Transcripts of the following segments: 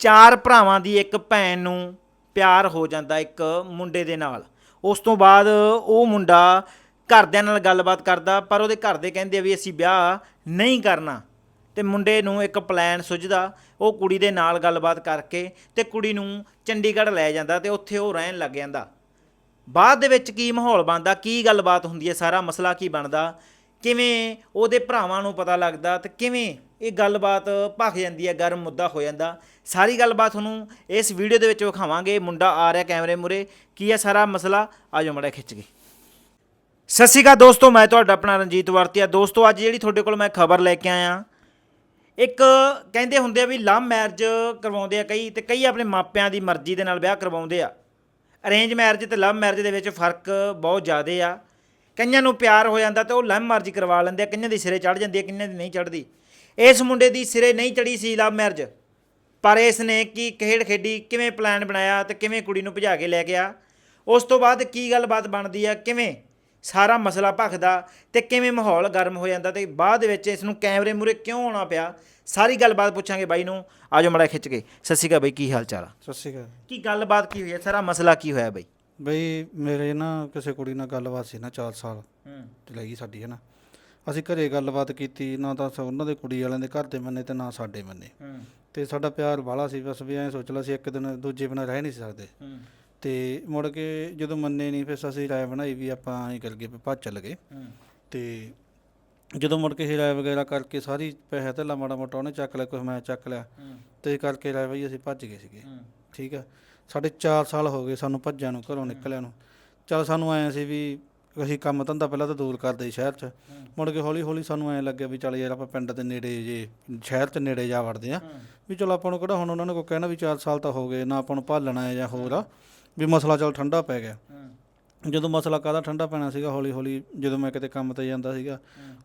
ਚਾਰ ਭਰਾਵਾਂ ਦੀ ਇੱਕ ਭੈਣ ਨੂੰ ਪਿਆਰ ਹੋ ਜਾਂਦਾ ਇੱਕ ਮੁੰਡੇ ਦੇ ਨਾਲ। ਉਸ ਤੋਂ ਬਾਅਦ ਉਹ ਮੁੰਡਾ ਘਰਦਿਆਂ ਨਾਲ ਗੱਲਬਾਤ ਕਰਦਾ, ਪਰ ਉਹਦੇ ਘਰ ਦੇ ਕਹਿੰਦੇ ਆ ਵੀ ਅਸੀਂ ਵਿਆਹ ਨਹੀਂ ਕਰਨਾ। ਤੇ ਮੁੰਡੇ ਨੂੰ ਇੱਕ ਪਲਾਨ ਸੁਝਦਾ, ਉਹ ਕੁੜੀ ਦੇ ਨਾਲ ਗੱਲਬਾਤ ਕਰਕੇ ਤੇ ਕੁੜੀ ਨੂੰ ਚੰਡੀਗੜ੍ਹ ਲੈ ਜਾਂਦਾ ਤੇ ਉੱਥੇ ਉਹ ਰਹਿਣ ਲੱਗ ਜਾਂਦਾ। ਬਾਅਦ ਦੇ ਵਿੱਚ ਕੀ ਮਾਹੌਲ ਬਣਦਾ, ਕੀ ਗੱਲਬਾਤ ਹੁੰਦੀ ਹੈ, ਸਾਰਾ ਮਸਲਾ ਕੀ ਬਣਦਾ, ਕਿਵੇਂ ਉਹਦੇ ਭਰਾਵਾਂ ਨੂੰ ਪਤਾ ਲੱਗਦਾ ਤੇ ਕਿਵੇਂ ਇਹ ਗੱਲਬਾਤ ਭਖ ਜਾਂਦੀ ਹੈ, ਗਰਮ ਮੁੱਦਾ ਹੋ ਜਾਂਦਾ। ਸਾਰੀ ਗੱਲਬਾਤ ਤੁਹਾਨੂੰ ਇਸ ਵੀਡੀਓ ਦੇ ਵਿੱਚ ਵਿਖਾਵਾਂਗੇ। ਮੁੰਡਾ ਆ ਰਿਹਾ ਕੈਮਰੇ ਮੁਰੇ ਕੀ ਹੈ ਸਾਰਾ ਮਸਲਾ? ਆਜੋ ਮੜਾ ਖਿੱਚ ਕੇ। ਸਤਿ ਸ਼੍ਰੀ ਅਕਾਲ ਦੋਸਤੋ, ਮੈਂ ਤੁਹਾਡਾ ਆਪਣਾ ਰਣਜੀਤ ਵਰਤੀਆ। ਦੋਸਤੋ, ਅੱਜ ਜਿਹੜੀ ਤੁਹਾਡੇ ਕੋਲ ਮੈਂ ਖਬਰ ਲੈ ਕੇ ਆਇਆ, ਇੱਕ ਕਹਿੰਦੇ ਹੁੰਦੇ ਆ ਵੀ ਲਵ ਮੈਰਿਜ ਕਰਵਾਉਂਦੇ ਆ ਕਈ ਤੇ ਕਈ ਆਪਣੇ ਮਾਪਿਆਂ ਦੀ ਮਰਜ਼ੀ ਦੇ ਨਾਲ ਵਿਆਹ ਕਰਵਾਉਂਦੇ ਆ। ਅਰੇਂਜ ਮੈਰਿਜ ਤੇ ਲਵ ਮੈਰਿਜ ਦੇ ਵਿੱਚ ਫ਼ਰਕ ਬਹੁਤ ਜ਼ਿਆਦਾ ਆ। ਕਈਆਂ ਨੂੰ ਪਿਆਰ ਹੋ ਜਾਂਦਾ ਤੇ ਉਹ ਲਵ ਮੈਰਿਜ ਕਰਵਾ ਲੈਂਦੇ ਆ। ਕਈਆਂ ਦੀ ਸਿਰੇ ਚੜ ਜਾਂਦੀ ਆ, ਕਈਆਂ ਦੀ ਨਹੀਂ ਚੜਦੀ ਇਸ ਮੁੰਡੇ ਦੀ ਸਿਰੇ ਨਹੀਂ ਚੜੀ ਸੀ ਲਵ ਮੈਰਿਜ। ਪਰ ਇਸ ਨੇ ਕੀ ਖੇਡ ਖੇਡੀ ਕਿਵੇਂ ਪਲਾਨ ਬਣਾਇਆ ਤੇ ਕਿਵੇਂ ਕੁੜੀ ਨੂੰ ਭਜਾ ਕੇ ਲੈ ਗਿਆ? ਉਸ ਤੋਂ ਬਾਅਦ ਕੀ ਗੱਲਬਾਤ ਬਣਦੀ ਆ? ਕਿਵੇਂ ਸਾਰਾ ਮਸਲਾ ਭਖਦਾ ਤੇ ਕਿਵੇਂ ਮਾਹੌਲ ਗਰਮ ਹੋ ਜਾਂਦਾ ਤੇ ਬਾਅਦ ਵਿੱਚ ਇਸ ਨੂੰ ਕੈਮਰੇ ਮੂਰੇ ਕਿਉਂ ਆਉਣਾ ਪਿਆ? ਸਾਰੀ ਗੱਲਬਾਤ ਪੁੱਛਾਂਗੇ ਬਾਈ ਨੂੰ। ਆਜੋ ਮੜਾ ਖਿੱਚ ਕੇ। ਸਤਿ ਸ਼੍ਰੀ ਅਕਾਲ ਬਾਈ ਕੀ ਹਾਲ ਚਾਲ ਆ? ਸਤਿ ਸ਼੍ਰੀ ਅਕਾਲ। ਕੀ ਗੱਲਬਾਤ ਕੀ ਹੋਈ ਹੈ ਸਾਰਾ ਮਸਲਾ ਕੀ ਹੋਇਆ ਬਾਈ? ਬਈ ਮੇਰੇ ਨਾ ਕਿਸੇ ਕੁੜੀ ਨਾਲ ਗੱਲਬਾਤ ਸੀ ਨਾ 4 ਸਾਲ। ਹੂੰ। ਤੇ ਲੱਗੀ ਸਾਡੀ ਹੈ ਨਾ? ਅਸੀਂ ਘਰੇ ਗੱਲਬਾਤ ਕੀਤੀ ਨਾ ਤਾਂ ਸ- ਉਹਨਾਂ ਦੇ ਕੁੜੀ ਵਾਲਿਆਂ ਦੇ ਘਰ ਦੇ ਮੰਨੇ ਤੇ ਨਾ ਸਾਡੇ ਮੰਨੇ। ਹੂੰ। ਤੇ ਸਾਡਾ ਪਿਆਰ ਬਾਲਾ ਸੀ ਬਸ ਵੀ ਐਂ ਸੋਚ ਲਿਆ ਸੀ ਇੱਕ ਦਿਨ ਦੂਜੇ ਬਿਨਾਂ ਰਹਿ ਨਹੀਂ ਸੀ ਸਕਦੇ। ਹੂੰ। ਤੇ ਮੁੜ ਕੇ ਜਦੋਂ ਮੰਨੇ ਨਹੀਂ ਫਿਰ ਅਸੀਂ ਰਾਏ ਬਣਾਈ ਵੀ ਆਪਾਂ ਐਂ ਕਰ ਗਏ ਵੀ ਭੱਜ ਚੱਲ ਗਏ। ਹੂੰ। ਤੇ ਜਦੋਂ ਮੁੜ ਕੇ ਅਸੀਂ ਰਾਏ ਵਗੈਰਾ ਕਰਕੇ ਸਾਰੀ ਪੈਸੇ ਧੇਲਾ ਮਾੜਾ ਮੋਟਾ ਉਹਨੇ ਚੱਕ ਲਿਆ ਕੁਛ ਮੈਂ ਚੱਕ ਲਿਆ। ਹੂੰ। ਤੇ ਕਰਕੇ ਰਾਏ ਬਈ ਅਸੀਂ ਭੱਜ ਗਏ ਸੀਗੇ। ਹੂੰ। ਠੀਕ ਆ? ਸਾਡੇ 4 ਸਾਲ ਹੋ ਗਏ ਸਾਨੂੰ ਭੱਜਿਆਂ ਨੂੰ ਘਰੋਂ ਨਿਕਲਿਆਂ ਨੂੰ। ਚਲ ਸਾਨੂੰ ਐਂ ਸੀ ਵੀ ਅਸੀਂ ਕੰਮ ਧੰਦਾ ਪਹਿਲਾਂ ਤਾਂ ਦੂਰ ਕਰਦੇ ਸ਼ਹਿਰ 'ਚ। ਮੁੜ ਕੇ ਹੌਲੀ ਹੌਲੀ ਸਾਨੂੰ ਐਂ ਲੱਗਿਆ ਵੀ ਚੱਲ ਯਾਰ ਆਪਾਂ ਪਿੰਡ ਦੇ ਨੇੜੇ ਜੇ, ਸ਼ਹਿਰ 'ਚ ਨੇੜੇ ਜਾ ਵੜਦੇ ਆ। ਵੀ ਚਲੋ ਆਪਾਂ ਨੂੰ ਕਿਹੜਾ ਹੁਣ ਉਹਨਾਂ ਨੇ ਕੋਈ ਕਹਿਣਾ ਵੀ 4 ਸਾਲ ਤਾਂ ਹੋ ਗਏ, ਨਾ ਆਪਾਂ ਨੂੰ ਭਾਲਣਾ ਹੈ ਜਾਂ ਹੋਰ ਆ, ਵੀ ਮਸਲਾ ਚੱਲ ਠੰਡਾ ਪੈ ਗਿਆ। ਜਦੋਂ ਮਸਲਾ ਕਾਹਦਾ ਠੰਡਾ ਪੈਣਾ ਸੀਗਾ, ਹੌਲੀ ਹੌਲੀ ਜਦੋਂ ਮੈਂ ਕਿਤੇ ਕੰਮ ਤੇ ਜਾਂਦਾ ਸੀਗਾ,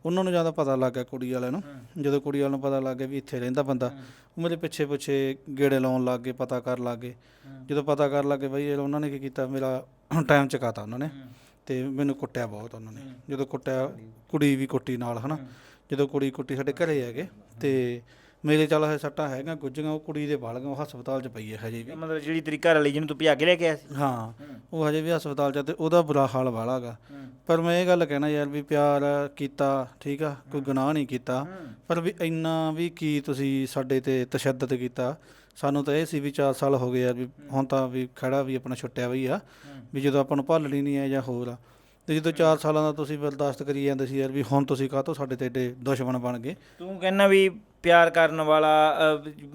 ਉਹਨਾਂ ਨੂੰ ਜ਼ਿਆਦਾ ਪਤਾ ਲੱਗ ਗਿਆ ਕੁੜੀ ਵਾਲਿਆਂ ਨੂੰ। ਜਦੋਂ ਕੁੜੀ ਵਾਲਿਆਂ ਨੂੰ ਪਤਾ ਲੱਗ ਗਿਆ ਵੀ ਇੱਥੇ ਰਹਿੰਦਾ ਬੰਦਾ, ਉਹ ਮੇਰੇ ਪਿੱਛੇ ਪਿੱਛੇ ਗੇੜੇ ਲਾਉਣ ਲੱਗ ਗਏ, ਪਤਾ ਕਰਨ ਲੱਗ ਗਏ। ਜਦੋਂ ਪਤਾ ਕਰਨ ਗਏ, ਬਈ ਇਹ ਉਹਨਾਂ ਨੇ ਕੀ ਕੀਤਾ, ਮੇਰਾ ਟਾਈਮ ਚਕਾਤਾ ਉਹਨਾਂ ਨੇ। ਤੇ ਮੈਨੂੰ ਕੁੱਟਿਆ ਬਹੁਤ ਉਹਨਾਂ ਨੇ। ਜਦੋਂ ਕੁੱਟਿਆ ਕੁੜੀ ਵੀ ਕੁੱਟੀ ਨਾਲ ਹਨਾ। ਜਦੋਂ ਕੁੜੀ ਕੁੱਟੀ ਸਾਡੇ ਘਰੇ ਹੈਗੇ ਤੇ ਮੇਰੇ ਚੱਲ ਹੈ ਸੱਟਾਂ ਹੈਗੀਆਂ ਗੁੱਜੀਆਂ ਉਹ ਕੁੜੀ ਦੇ ਵਾਲ ਉਹ ਹਸਪਤਾਲ 'ਚ ਪਈ ਹੈ ਹਜੇ ਵੀ। ਮਤਲਬ ਜਿਹੜੀ ਤੇਰੀ ਘਰ ਵਾਲੀ ਜਿਹਨੂੰ ਤੂੰ ਭਜਾ ਕੇ ਲੈ ਕੇ ਆਇਆ ਸੀ? ਹਾਂ ਉਹ ਹਜੇ ਵੀ ਹਸਪਤਾਲ 'ਚ ਤੇ ਉਹਦਾ ਬੁਰਾ ਹਾਲ ਵਾਲਾਗਾ ਪਰ ਮੈਂ ਇਹ ਗੱਲ ਕਹਿਣਾ ਯਾਰ ਵੀ ਪਿਆਰ ਕੀਤਾ ਠੀਕ ਆ ਕੋਈ ਗੁਨਾਹ ਨਹੀਂ ਕੀਤਾ। ਪਰ ਵੀ ਇੰਨਾ ਵੀ ਕੀ ਤੁਸੀਂ ਸਾਡੇ ਤੇ ਤਸ਼ੱਦਦ ਕੀਤਾ। ਸਾਨੂੰ ਤਾਂ ਇਹ ਸੀ ਵੀ 4 ਸਾਲ ਹੋ ਗਏ ਆ ਵੀ ਹੁਣ ਤਾਂ ਵੀ ਖੜਾ ਵੀ ਆਪਣਾ ਛੁੱਟਿਆ ਵੀ ਆ, ਵੀ ਜਦੋਂ ਆਪਾਂ ਨੂੰ ਭਾਲਣੀ ਨਹੀਂ ਹੈ ਜਾਂ ਹੋਰ ਆ। ਤੇ ਜਦੋਂ 4 ਸਾਲਾਂ ਦਾ ਤੁਸੀਂ ਬਰਦਾਸ਼ਤ ਕਰੀ ਜਾਂਦੇ ਸੀ ਯਾਰ ਵੀ ਹੁਣ ਤੁਸੀਂ ਕਾਹ ਤੋਂ ਸਾਡੇ ਤੇ ਏਡੇ ਦੁਸ਼ਮਣ ਬਣ ਗਏ? ਤੂੰ ਕਹਿੰਦਾ ਵੀ ਪਿਆਰ ਕਰਨ ਵਾਲਾ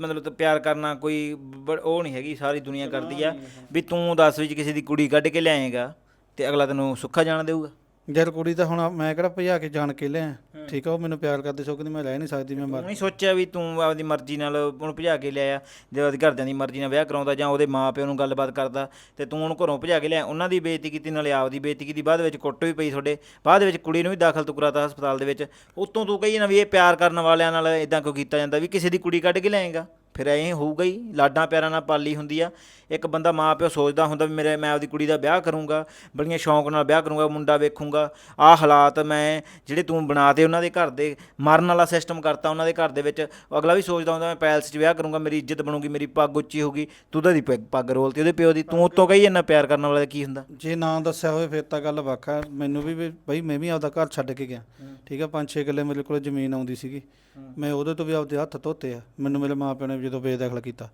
ਮਤਲਬ ਤਾਂ ਪਿਆਰ ਕਰਨਾ ਕੋਈ ਬ- ਉਹ ਨਹੀਂ ਹੈਗੀ, ਸਾਰੀ ਦੁਨੀਆ ਕਰਦੀ ਆ। ਵੀ ਤੂੰ ਦੱਸ ਵਿੱਚ ਕਿਸੇ ਦੀ ਕੁੜੀ ਕੱਢ ਕੇ ਲਿਆਏਗਾ ਤੇ ਅਗਲਾ ਤੈਨੂੰ ਸੁੱਖਾ ਜਾਣ ਦੇਊਗਾ। ਯਾਰ ਕੁੜੀ ਤਾਂ ਹੁਣ ਮੈਂ ਕਿਹੜਾ ਭਜਾ ਕੇ ਜਾਣ ਕੇ ਲਿਆ। ਠੀਕ ਆ ਉਹ ਮੈਨੂੰ ਪਿਆਰ ਕਰਦੇ ਸੋ ਕਹਿੰਦੀ ਮੈਂ ਰਹਿ ਨਹੀਂ ਸਕਦੀ ਮੈਂ ਮਰ ਨਹੀਂ ਸੋਚਿਆ ਵੀ ਤੂੰ ਆਪਦੀ ਮਰਜ਼ੀ ਨਾਲ ਉਹਨੂੰ ਭਜਾ ਕੇ ਲਿਆਇਆ ਜੇ ਉਹਦੇ ਘਰਦਿਆਂ ਦੀ ਮਰਜ਼ੀ ਨਾਲ ਵਿਆਹ ਕਰਾਉਂਦਾ ਜਾਂ ਉਹਦੇ ਮਾਪਿਆਂ ਨੂੰ ਗੱਲਬਾਤ ਕਰਦਾ ਤੇ ਤੂੰ ਉਹਨੂੰ ਘਰੋਂ ਭਜਾ ਕੇ ਲਿਆ। ਉਹਨਾਂ ਦੀ ਬੇਇੱਜ਼ਤੀ ਕੀਤੀ ਨਾਲੇ ਆਪਦੀ ਬੇਇੱਜ਼ਤੀ ਕੀਤੀ ਬਾਅਦ ਵਿੱਚ ਕੁੱਟ ਵੀ ਪਈ ਤੁਹਾਡੇ। ਬਾਅਦ ਵਿੱਚ ਕੁੜੀ ਨੂੰ ਵੀ ਦਾਖਲ ਤੁਕਰਾਤਾ ਹਸਪਤਾਲ ਦੇ ਵਿੱਚ। ਉਤੋਂ ਤੂੰ ਕਹੀ ਨਾ ਵੀ ਇਹ ਪਿਆਰ ਕਰਨ ਵਾਲਿਆਂ ਨਾਲ ਇਦਾਂ ਕਿਉਂ ਕੀਤਾ ਜਾਂਦਾ ਵੀ ਕਿਸੇ ਦੀ ਕੁੜੀ ਕੱਢ ਕੇ ਲਿਆਏਗਾ। ਫਿਰ ਐਂ ਹੋਊਗਾ ਹੀ ਲਾਡਾਂ ਪਿਆਰਾਂ ਨਾਲ ਪਾਲੀ ਹੁੰਦੀ ਆ। ਇੱਕ ਬੰਦਾ ਮਾਂ ਪਿਓ ਸੋਚਦਾ ਹੁੰਦਾ ਵੀ ਮੇਰੇ ਮੈਂ ਆਪਦੀ ਕੁੜੀ ਦਾ ਵਿਆਹ ਕਰੂੰਗਾ ਬੜੀਆਂ ਸ਼ੌਂਕ ਨਾਲ ਵਿਆਹ ਕਰੂੰਗਾ ਮੁੰਡਾ ਵੇਖੂੰਗਾ। ਆਹ ਹਾਲਾਤ ਮੈਂ ਜਿਹੜੇ ਤੂੰ ਬਣਾਤੇ ਉਹਨਾਂ ਦੇ ਘਰ ਦੇ ਮਰਨ ਵਾਲਾ ਸਿਸਟਮ ਕਰਤਾ ਉਹਨਾਂ ਦੇ ਘਰ ਦੇ ਵਿੱਚ। ਅਗਲਾ ਵੀ ਸੋਚਦਾ ਹੁੰਦਾ ਮੈਂ ਪੈਲਸ 'ਚ ਵਿਆਹ ਕਰੂੰਗਾ ਮੇਰੀ ਇੱਜ਼ਤ ਬਣੂਗੀ ਮੇਰੀ ਪੱਗ ਉੱਚੀ ਹੋਊਗੀ ਤੂੰ ਤਾਂ ਦੀ ਪੱਗ- ਪੱਗ ਰੋਲਤੀ ਉਹਦੇ ਪਿਓ ਦੀ ਤੂੰ ਉਤੋਂ ਕਹੀ ਇੰਨਾ ਪਿਆਰ ਕਰਨ ਵਾਲਾ ਕੀ ਹੁੰਦਾ? ਜੇ ਨਾ ਦੱਸਿਆ ਹੋਵੇ ਫਿਰ ਤਾਂ ਗੱਲ ਵੱਖ ਆ। ਮੈਨੂੰ ਵੀ ਬਈ ਮੈਂ ਵੀ ਆਪਦਾ ਘਰ ਛੱਡ ਕੇ ਗਿਆ। ਠੀਕ ਆ ਪੰਜ ਛੇ ਕਿੱਲੇ ਮੇਰੇ ਕੋਲ ਜ਼ਮੀਨ ਆਉਂਦੀ ਸੀਗੀ। ਮੈਂ ਉਹਦੇ ਤੋਂ ਵੀ ਆਪਦੇ ਹੱਥ ਧੋਤੇ ਆ। ਮੈਨੂੰ ਮੇਰੇ ਮਾਪਿਆਂ ਨੇ ਜਦੋਂ ਬੇਦਖਲ ਕੀਤਾ।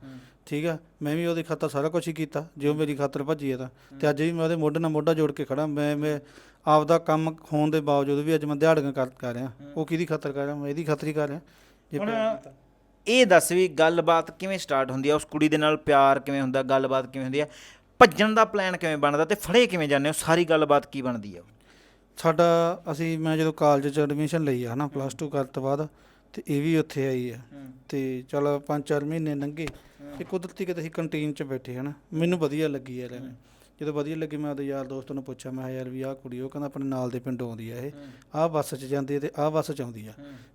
ਠੀਕ ਆ? ਮੈਂ ਵੀ ਉਹਦੀ ਖਾਤਰ ਸਾਰਾ ਕੁਝ ਹੀ ਕੀਤਾ ਜੇ ਉਹ ਮੇਰੀ ਖਾਤਰ ਭੱਜੀ ਆ ਤਾਂ। ਤੇ ਅੱਜ ਵੀ ਮੈਂ ਉਹਦੇ ਮੋਢੇ ਨਾਲ ਮੋਢਾ ਜੋੜ ਕੇ ਖੜਾ ਮੈਂ ਮੈਂ ਆਪਦਾ ਕੰਮ ਹੋਣ ਦੇ ਬਾਵਜੂਦ ਵੀ ਅੱਜ ਮੈਂ ਦਿਹਾੜੀਆਂ ਕਰ ਕਰ ਰਿਹਾ। ਉਹ ਕਿਹਦੀ ਖਾਤਰ ਕਰ ਰਿਹਾ? ਮੈਂ ਇਹਦੀ ਖਾਤਰ ਹੀ ਕਰ ਰਿਹਾ। ਜੇ ਹੁਣ ਪਿਆਰ। ਇਹ ਦੱਸ ਵੀ ਗੱਲਬਾਤ ਕਿਵੇਂ ਸਟਾਰਟ ਹੁੰਦੀ ਆ? ਉਸ ਕੁੜੀ ਦੇ ਨਾਲ ਪਿਆਰ ਕਿਵੇਂ ਹੁੰਦਾ? ਗੱਲਬਾਤ ਕਿਵੇਂ ਹੁੰਦੀ ਆ? ਭੱਜਣ ਦਾ ਪਲਾਨ ਕਿਵੇਂ ਬਣਦਾ ਤੇ ਫੜੇ ਕਿਵੇਂ ਜਾਂਦੇ ਹੋ? ਸਾਰੀ ਗੱਲਬਾਤ ਕੀ ਬਣਦੀ ਆ? ਸਾਡਾ ਅਸੀਂ ਮੈਂ ਜਦੋਂ ਕਾਲਜ ਚ ਐਡਮਿਸ਼ਨ ਲਈ ਆ ਹਨਾ ਪਲੱਸ 2 ਕਰਨ ਤੋਂ ਬਾਅਦ ਤੇ ਇਹ ਵੀ ਉੱਥੇ ਆਈ ਆ। ਤੇ ਚਲ 5-4 ਮਹੀਨੇ ਲੰਘੇ ਤੇ ਕੁਦਰਤੀ ਕਿਤੇ ਅਸੀਂ ਕੰਟੀਨ 'ਚ ਬੈਠੇ ਹਨਾ। ਮੈਨੂੰ ਵਧੀਆ ਲੱਗੀ ਯਾਰ ਐਵੇਂ। ਜਦੋਂ ਵਧੀਆ ਲੱਗੀ ਮੈਂ ਉਹਦੇ ਯਾਰ ਦੋਸਤ ਨੂੰ ਪੁੱਛਿਆ ਮੈਂ ਯਾਰ ਵੀ ਆਹ ਕੁੜੀ ਉਹ ਕਹਿੰਦਾ ਆਪਣੇ ਨਾਲ ਦੇ ਪਿੰਡੋਂ ਆਉਂਦੀ ਆ ਇਹ। ਆਹ ਬੱਸ 'ਚ ਜਾਂਦੀ ਹੈ ਤੇ ਆਹ ਬੱਸ 'ਚ ਆਉਂਦੀ ਆ।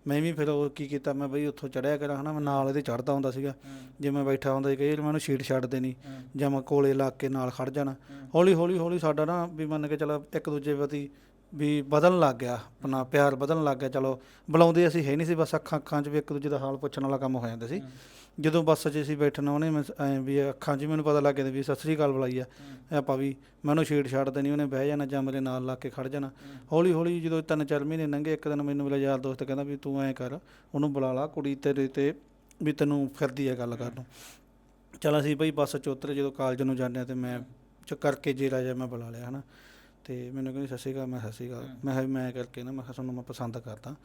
ਮੈਂ ਵੀ ਫਿਰ ਉਹ ਕੀ ਕੀਤਾ ਮੈਂ ਬਈ ਉੱਥੋਂ ਚੜਿਆ ਕਰਾਂ ਹਨਾ ਮੈਂ ਨਾਲ ਇਹਦੇ ਚੜਦਾ ਹੁੰਦਾ ਸੀਗਾ। ਜੇ ਮੈਂ ਬੈਠਾ ਹੁੰਦਾ ਸੀ ਕਈ ਵਾਰ ਮੈਨੂੰ ਸ਼ੀਟ ਛੱਡ ਦੇਣੀ ਜਾਂ ਮੈਂ ਕੋਲੇ ਲਾ ਕੇ ਨਾਲ ਖੜ ਜਾਣਾ। ਹੌਲੀ ਹੌਲੀ ਹੌਲੀ ਸਾਡਾ ਨਾ ਵੀ ਮੰਨ ਕੇ ਚੱਲ ਇੱਕ ਦੂਜੇ ਪ੍ਰਤੀ ਵੀ ਬਦਲਣ ਲੱਗ ਗਿਆ ਆਪਣਾ ਪਿਆਰ ਬਦਲਣ ਲੱਗ ਗਿਆ ਚਲੋ ਬੁਲਾਉਂਦੇ ਅਸੀਂ ਹੈ ਨਹੀਂ ਸੀ ਬਸ ਅੱਖਾਂ ਅੱਖਾਂ 'ਚ ਵੀ ਇੱਕ ਦੂਜੇ ਦਾ ਹਾਲ ਪੁੱਛਣ ਵਾਲਾ ਕੰਮ ਹੋ ਜਾਂਦਾ ਸੀ। ਜਦੋਂ ਬੱਸ 'ਚ ਅਸੀਂ ਬੈਠਣਾ ਉਹਨੇ ਮੈਂ ਐ ਵੀ ਅੱਖਾਂ 'ਚ ਮੈਨੂੰ ਪਤਾ ਲੱਗ ਗਿਆ ਵੀ ਸਤਿ ਸ੍ਰੀ ਅਕਾਲ ਬੁਲਾਈ ਆ। ਆਪਾਂ ਵੀ ਮੈਂ ਉਹਨੂੰ ਛੇੜ ਛਾੜ ਦੇਣੀ ਉਹਨੇ ਬਹਿ ਜਾਣਾ ਜਾਂ ਮੇਰੇ ਨਾਲ ਲਾ ਕੇ ਖੜ ਜਾਣਾ। ਹੌਲੀ ਹੌਲੀ ਜਦੋਂ ਤਿੰਨ ਚਾਰ ਮਹੀਨੇ ਲੰਘੇ ਇੱਕ ਦਿਨ ਮੈਨੂੰ ਮੇਰਾ ਯਾਰ ਦੋਸਤ ਕਹਿੰਦਾ ਵੀ ਤੂੰ ਐਂ ਕਰ ਉਹਨੂੰ ਬੁਲਾ ਲਾ ਕੁੜੀ ਤੇਰੇ ਤੇ ਵੀ ਤੈਨੂੰ ਫਿਰਦੀ ਆ ਗੱਲ ਕਰਨ ਨੂੰ। ਚਲ ਅਸੀਂ ਬਈ ਬੱਸ 'ਚ ਉਤਰੇ ਜਦੋਂ ਕਾਲਜ ਨੂੰ ਜਾਂਦੇ ਆ ਤੇ ਮੈਂ ਚ ਕਰਕੇ ਜੇਰਾ ਜਿਹਾ ਮੈਂ ਬੁਲਾ ਲਿਆ ਹਨਾ। ਤੇ ਮੈਨੂੰ ਕਹਿੰਦੀ ਸਤਿ ਸ਼੍ਰੀ ਅਕਾਲ। ਮੈਂ ਸਤਿ ਸ਼੍ਰੀ ਅਕਾਲ। ਮੈਂ ਕਿਹਾ ਵੀ ਮੈਂ ਕਰਕੇ ਨਾ ਮੈਂ ਕਿਹਾ ਤੁਹਾਨੂੰ ਮੈਂ ਪਸੰਦ ਕਰਦਾ।